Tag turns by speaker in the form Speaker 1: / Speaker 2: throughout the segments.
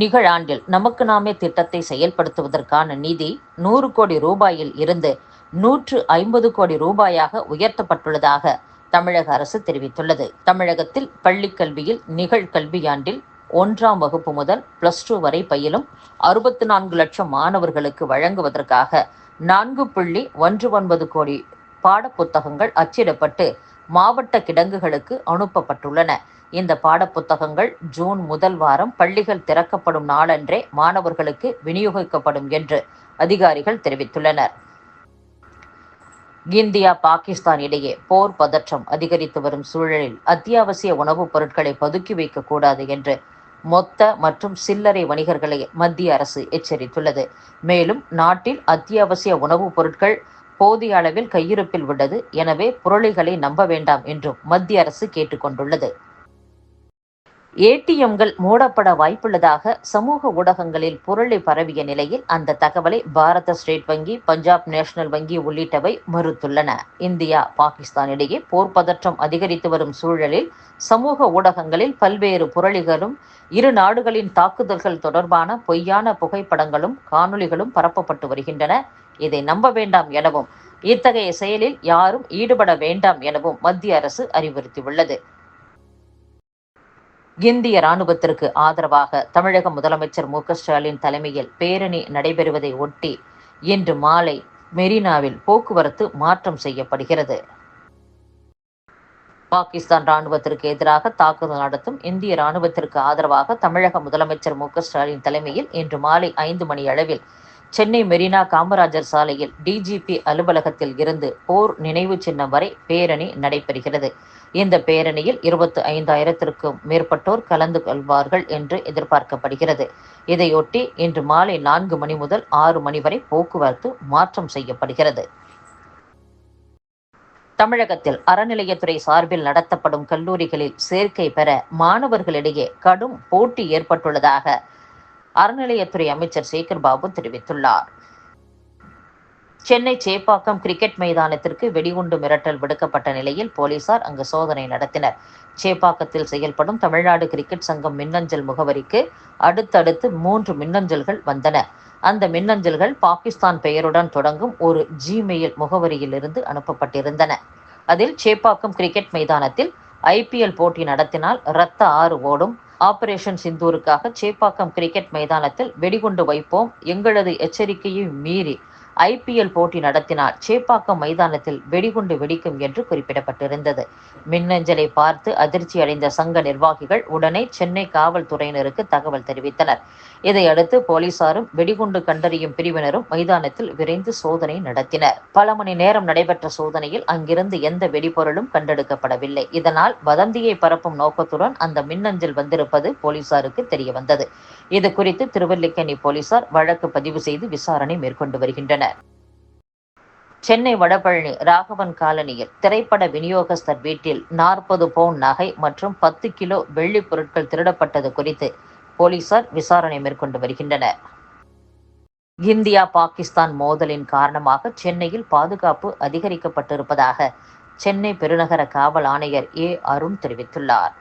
Speaker 1: நிகழாண்டில் நமக்கு நாமே திட்டத்தை செயல்படுத்துவதற்கான நிதி நூறு கோடி ரூபாயில் இருந்து நூற்று ஐம்பது கோடி ரூபாயாக உயர்த்தப்பட்டுள்ளதாக தமிழக அரசு தெரிவித்துள்ளது. தமிழகத்தில் பள்ளிக்கல்வியில் நிகழ்கல்வியாண்டில் ஒன்றாம் வகுப்பு முதல் பிளஸ் டூ வரை பயிலும் அறுபத்தி நான்கு லட்சம் மாணவர்களுக்கு வழங்குவதற்காக நான்கு புள்ளி ஒன்று ஒன்பது கோடி பாடப்புத்தகங்கள் அச்சிடப்பட்டு மாவட்ட கிடங்குகளுக்கு அனுப்பப்பட்டுள்ளன. இந்த பாடப்புத்தகங்கள் ஜூன் முதல் வாரம் பள்ளிகள் திறக்கப்படும் நாளன்றே மாணவர்களுக்கு விநியோகிக்கப்படும் என்று அதிகாரிகள் தெரிவித்துள்ளனர். இந்தியா பாகிஸ்தான் இடையே போர் பதற்றம் அதிகரித்து வரும் சூழலில் அத்தியாவசிய உணவுப் பொருட்களை பதுக்கி வைக்கக்கூடாது என்று மொத்த மற்றும் சில்லறை வணிகர்களை மத்திய அரசு எச்சரித்துள்ளது. மேலும் நாட்டில் அத்தியாவசிய உணவுப் பொருட்கள் போதிய அளவில் கையிருப்பில் உள்ளது. எனவே புரளிகளை நம்ப வேண்டாம் என்றும் மத்திய அரசு கேட்டுக்கொண்டுள்ளது. ஏடிஎம்கள் மூடப்பட வாய்ப்புள்ளதாக சமூக ஊடகங்களில் புரளி பரவிய நிலையில் அந்த தகவலை பாரத ஸ்டேட் வங்கி பஞ்சாப் நேஷனல் வங்கி உள்ளிட்டவை மறுத்துள்ளன. இந்தியா பாகிஸ்தான் இடையே போர் பதற்றம் அதிகரித்து வரும் சூழலில் சமூக ஊடகங்களில் பல்வேறு புரளிகளும் இரு நாடுகளின் தாக்குதல்கள் தொடர்பான பொய்யான புகைப்படங்களும் காணொளிகளும் பரப்பப்பட்டு வருகின்றன. இதை நம்ப வேண்டாம் எனவும் இத்தகைய செயலில் யாரும் ஈடுபட வேண்டாம் எனவும் மத்திய அரசு அறிவுறுத்தியுள்ளது. இந்திய ராணுவத்திற்கு ஆதரவாக தமிழக முதலமைச்சர் மு ஸ்டாலின் தலைமையில் பேரணி நடைபெறுவதை ஒட்டி இன்று மாலை மெரினாவில் போக்குவரத்து மாற்றம் செய்யப்படுகிறது. பாகிஸ்தான் ராணுவத்திற்கு எதிராக தாக்குதல் நடத்தும் இந்திய ராணுவத்திற்கு ஆதரவாக தமிழக முதலமைச்சர் மு ஸ்டாலின் தலைமையில் இன்று மாலை ஐந்து மணி அளவில் சென்னை மெரினா காமராஜர் சாலையில் டிஜிபி அலுவலகத்தில் இருந்து போர் நினைவு சின்னம் வரை பேரணி நடைபெறுகிறது. இந்த பேரணியில் இருபத்தி ஐந்தாயிரத்திற்கும் மேற்பட்டோர் கலந்து கொள்வார்கள் என்று எதிர்பார்க்கப்படுகிறது. இதையொட்டி இன்று மாலை நான்கு மணி முதல் ஆறு மணி வரை போக்குவரத்து மாற்றம் செய்யப்படுகிறது. தமிழகத்தில் அறநிலையத்துறை சார்பில் நடத்தப்படும் கல்லூரிகளில் சேர்க்கை பெற மாணவர்களிடையே கடும் போட்டி ஏற்பட்டுள்ளதாக அறநிலையத்துறை அமைச்சர் சேகர் பாபு தெரிவித்துள்ளார். சென்னை சேப்பாக்கம் கிரிக்கெட் மைதானத்திற்கு வெடிகுண்டு மிரட்டல் விடுக்கப்பட்ட நிலையில் போலீசார் அங்கு சோதனை நடத்தினர். சேப்பாக்கத்தில் செயல்படும் தமிழ்நாடு கிரிக்கெட் சங்கம் மின்னஞ்சல் முகவரிக்கு அடுத்தடுத்து மூன்று மின்னஞ்சல்கள் வந்தன. அந்த மின்னஞ்சல்கள் பாகிஸ்தான் பெயருடன் தொடங்கும் ஒரு ஜிமெயில் முகவரியிலிருந்து அனுப்பப்பட்டிருந்தன. அதில் சேப்பாக்கம் கிரிக்கெட் மைதானத்தில் ஐபிஎல் போட்டி நடத்தினால் ரத்த ஆறு ஓடும். ஆபரேஷன் சிந்தூருக்காக சேப்பாக்கம் கிரிக்கெட் மைதானத்தில் வெடிகுண்டு வைப்போம். எங்களது எச்சரிக்கையை மீறி ஐபிஎல் போட்டி நடத்தினால் சேப்பாக்கம் மைதானத்தில் வெடிகுண்டு வெடிக்கும் என்று குறிப்பிடப்பட்டிருந்தது. மின்னஞ்சலை பார்த்து அதிர்ச்சி அடைந்த சங்க நிர்வாகிகள் உடனே சென்னை காவல்துறையினருக்கு தகவல் தெரிவித்தனர். இதையடுத்து போலீசாரும் வெடிகுண்டு கண்டறியும் பிரிவினரும் மைதானத்தில் விரைந்து சோதனை நடத்தினர். பல மணி நேரம் நடைபெற்ற சோதனையில் அங்கிருந்து எந்த வெடிபொருளும் கண்டெடுக்கப்படவில்லை. இதனால் வதந்தியை பரப்பும் நோக்கத்துடன் அந்த மின்னஞ்சல் வந்திருப்பது போலீசாருக்கு தெரியவந்தது. இது குறித்து திருவல்லிக்கேணி போலீசார் வழக்கு பதிவு செய்து விசாரணை மேற்கொண்டு வருகின்றனர். உள்ளனர் சென்னை வடபழனி ராகவன் காலனியில் திரைப்பட விநியோகஸ்தர் வீட்டில் நாற்பது பவுன் நகை மற்றும் பத்து கிலோ வெள்ளி பொருட்கள் திருடப்பட்டது குறித்து போலீசார் விசாரணை மேற்கொண்டு வருகின்றனர். இந்தியா பாகிஸ்தான் மோதலின் காரணமாக சென்னையில் பாதுகாப்பு அதிகரிக்கப்பட்டிருப்பதாக சென்னை பெருநகர காவல் ஆணையர் ஏ. அருண் தெரிவித்துள்ளார்.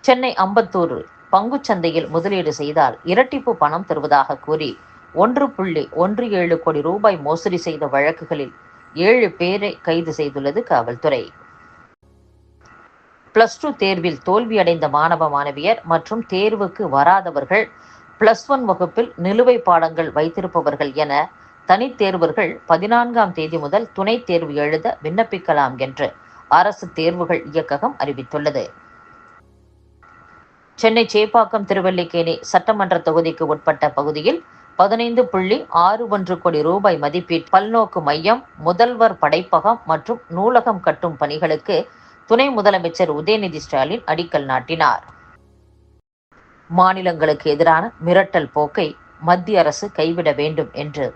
Speaker 1: சென்னை அம்பத்தூர் பங்குச்சந்தையில் முதலீடு செய்தால் இரட்டிப்பு பணம் தருவதாக கூறி ஒன்று புள்ளி ஒன்று ஏழு கோடி ரூபாய் மோசடி செய்த வழக்குகளில் ஏழு பேரை கைது செய்துள்ளது காவல்துறை. பிளஸ் டூ தேர்வில் தோல்வியடைந்த மாணவ மாணவியர் மற்றும் தேர்வுக்கு வராதவர்கள் பிளஸ் ஒன் வகுப்பில் நிலுவை பாடங்கள் வைத்திருப்பவர்கள் என தனித்தேர்வர்கள் பதினான்காம் தேதி முதல் துணைத் தேர்வு எழுத விண்ணப்பிக்கலாம் என்று அரசு தேர்வுகள் இயக்ககம் அறிவித்துள்ளது. சென்னை சேப்பாக்கம் திருவல்லிக்கேணி சட்டமன்ற தொகுதிக்கு உட்பட்ட பகுதியில் பதினைந்து புள்ளி ஆறு ஒன்று கோடி ரூபாய் மதிப்பீட் பல்நோக்கு மையம் முதல்வர் படைப்பகம் மற்றும் நூலகம் கட்டும் பணிகளுக்கு துணை முதலமைச்சர் உதயநிதி ஸ்டாலின் அடிக்கல் நாட்டினார். மாநிலங்களுக்கு எதிரான மிரட்டல் போக்கை மத்திய அரசு கைவிட வேண்டும் என்று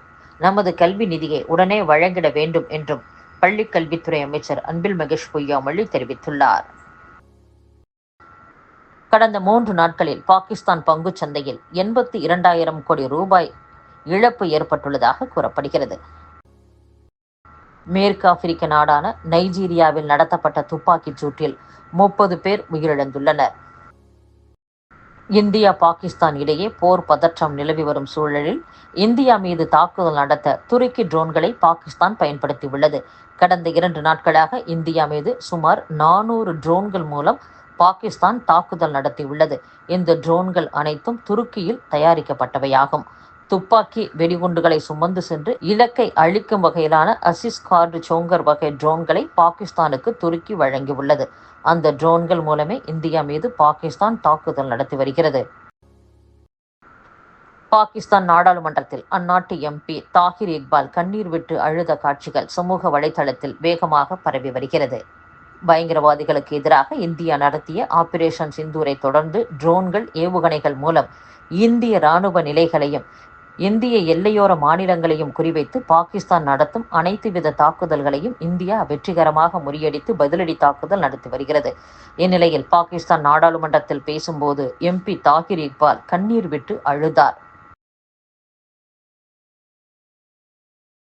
Speaker 1: நமது கல்வி நிதியை உடனே வழங்கிட வேண்டும் என்றும் பள்ளிக்கல்வித்துறை அமைச்சர் அன்பில் மகேஷ் பொய்யாமொழி தெரிவித்துள்ளார். கடந்த மூன்று நாட்களில் பாகிஸ்தான் பங்கு சந்தையில் எண்பத்தி இரண்டாயிரம் கோடி ரூபாய் இழப்பு ஏற்பட்டுள்ளதாக கூறப்படுகிறது. மேற்கு ஆப்பிரிக்க நாடான நைஜீரியாவில் நடத்தப்பட்ட துப்பாக்கிச் சூட்டில் முப்பது பேர் உயிரிழந்துள்ளனர். இந்தியா பாகிஸ்தான் இடையே போர் பதற்றம் நிலவி வரும் சூழலில் இந்தியா மீது தாக்குதல் நடத்த துருக்கி ட்ரோன்களை பாகிஸ்தான் பயன்படுத்தியுள்ளது. கடந்த இரண்டு நாட்களாக இந்தியா மீது சுமார் நானூறு ட்ரோன்கள் மூலம் பாகிஸ்தான் தாக்குதல் நடத்தியுள்ளது. இந்த ட்ரோன்கள் அனைத்தும் துருக்கியில் தயாரிக்கப்பட்டவையாகும். துப்பாக்கி வெடிகுண்டுகளை சுமந்து சென்று இலக்கை அழிக்கும் வகையிலான அசிஸ் கார்டு சோங்கர் வகை ட்ரோன்களை பாகிஸ்தானுக்கு துருக்கி வழங்கியுள்ளது. அந்த ட்ரோன்கள் மூலமே இந்தியா மீது பாகிஸ்தான் தாக்குதல் நடத்தி வருகிறது. பாகிஸ்தான் நாடாளுமன்றத்தில் அந்நாட்டு எம்பி தாகிர் இக்பால் கண்ணீர் விட்டு அழுத காட்சிகள் சமூக வலைதளத்தில் வேகமாக பரவி வருகிறது. பயங்கரவாதிகளுக்கு எதிராக இந்தியா நடத்திய ஆபரேஷன் சிந்தூரை தொடர்ந்து ட்ரோன்கள் ஏவுகணைகள் மூலம் இந்திய ராணுவ நிலைகளையும் இந்திய எல்லையோர மாநிலங்களையும் குறிவைத்து பாகிஸ்தான் நடத்தும் அனைத்து வித தாக்குதல்களையும் இந்தியா வெற்றிகரமாக முறியடித்து பதிலடி தாக்குதல் நடத்தி வருகிறது. இந்நிலையில் பாகிஸ்தான் நாடாளுமன்றத்தில் பேசும்போது எம்பி தாகிர் இக்பால் கண்ணீர் விட்டு அழுதார்.